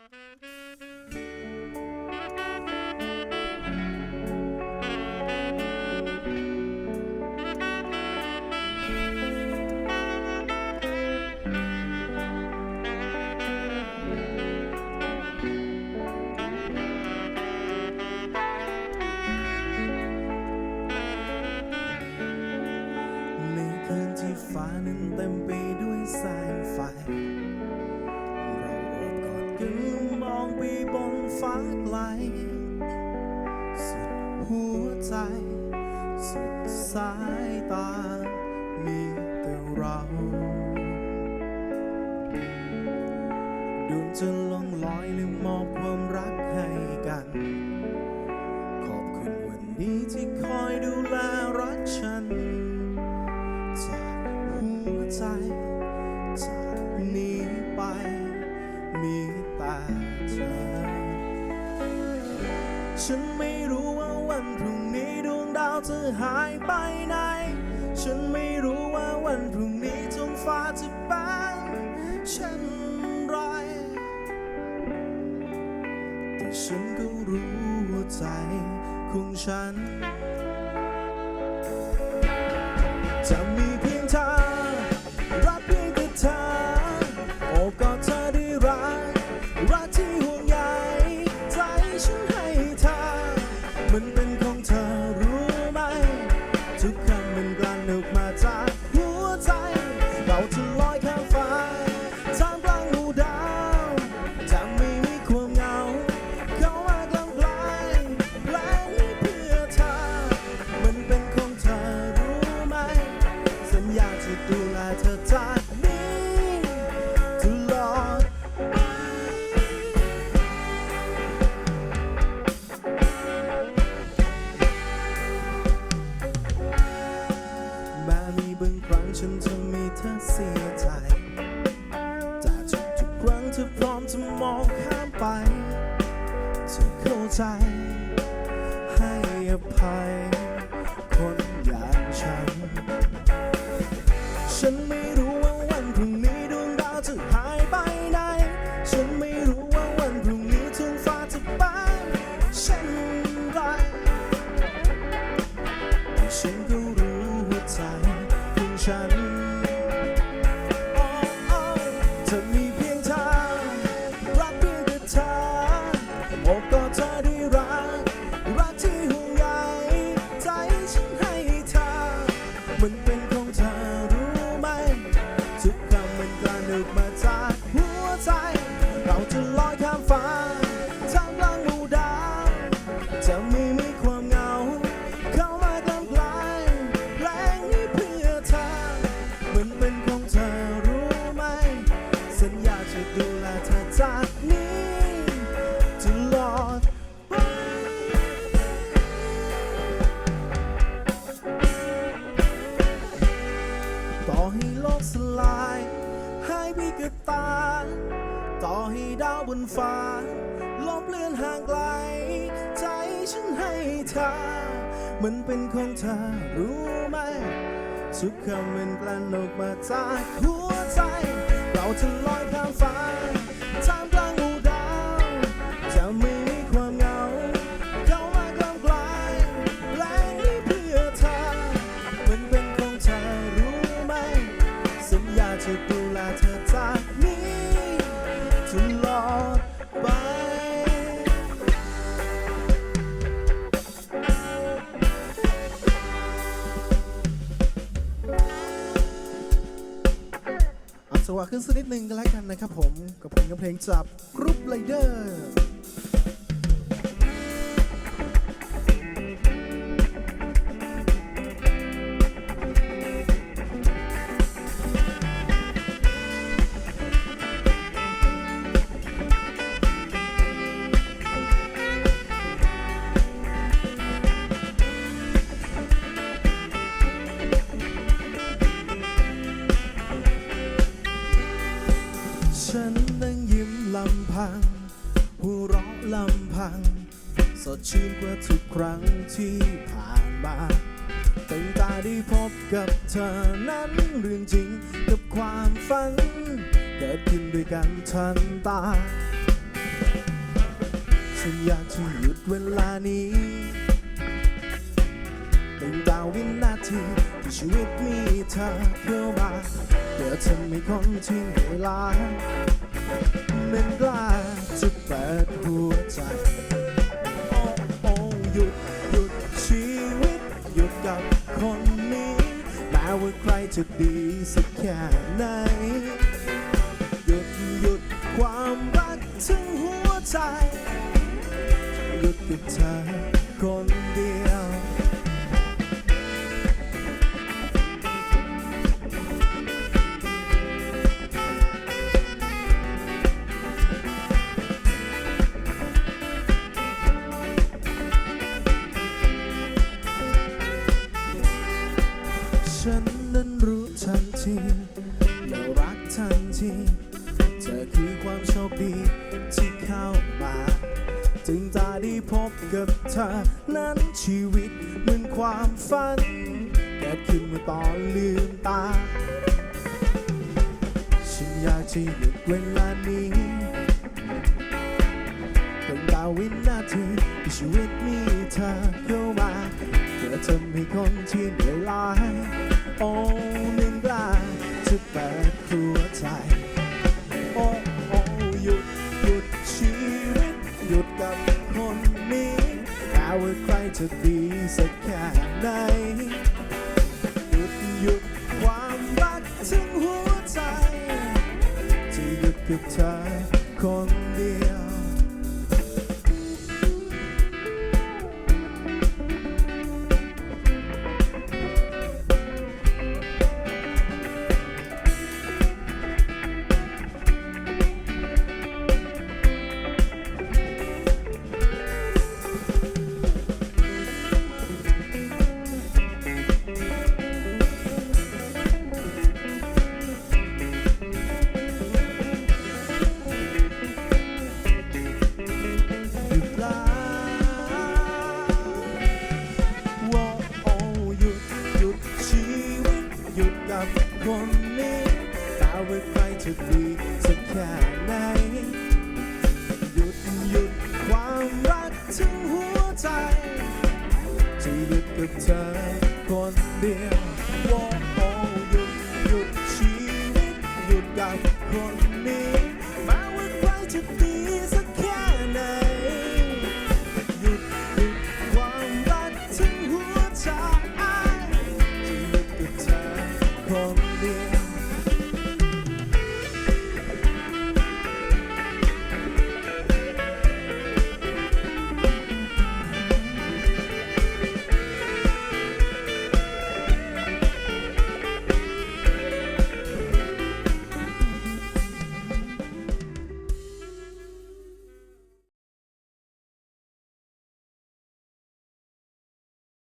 ใอบกอดกันมองไปบนฟ้าไกล สุดหัวใจ สุดสายตา มีแต่เราดวงจะล่องลอยและมอบความรักให้กัน ขอบคุณวันนี้ที่คอยดูแลรักฉัน จากหัวใจ จากนี้ไป มีแต่เธอ ฉันไม่รู้ว่าวันพรุ่งนี้ดวงดาวจะหายไปไหน ฉันไม่รู้ว่าวันพรุ่งนี้ท้องฟ้าจะเป็นเช่นไร แต่ฉันก็รู้ว่าใจของฉัน จะมีเพียง ฉันจะมีเธอเสียใจแต่ทุกทุกๆครั้งเธอพร้อมจะมองข้ามไปเธอเข้าใจให้อภัยคนอย่างฉัน ฉันไม่ ข กสลายหายไปกับตา ต่อให้ดาวบนฟ้า ลบเลือนห่างไกล ใจฉันให้เธอมันเป็นของเธอรู้ไหม ทุกคำมันกลั่นออกมาจากหัวใจ เราจะลอยข้ามฟ้า วะขึ้นสักนิดหนึ่งกันแล้วกันนะครับผม กับเพลงกับเพลงจากกรุ๊ปไลเดอร์ ฉันนั่งยิ้มลำพัง หัวเราะลำพัง สดชื่นกว่าทุกครั้งที่ผ่านมาตั้งแต่ได้พบกับเธอนั้นเรื่องจริงกับความฝัน เกิดขึ้นด้วยกันทันตา ฉันอยากจะหยุดเวลานี้ ตั้งแต่วินาทีที่ชีวิตมีเธอเข้ามาเดี๋ยวเธอไม่คนทิ้งเวลามันกล้าจะเปิดหัวใจ โอ้โอ้หยุดหยุดชีวิตหยุดกับคนนี้แม้ว่าใครจะดีสักแค่ไหนหยุดหยุดความรักทั้งหัวใจหยุดกับเธอคน ความโชคดีที่เข้ามาจึงตาได้พบกับเธอ นั้นชีวิตเหมือนความฝันเกิดขึ้นเมื่อตอนลืมตา ฉันอยากจะหยุดเวลานี้ ว่าใครจะดีสักแค่ไหนหยุดหยุดความรักทั้งหัวใจ จะหยุดกับเธอ ใจจะหยุดกับเธอคนเดียวว่าโอ้หยุดหยุดชีวิตหยุดกับคนนี้แม้ว่าใครจะดี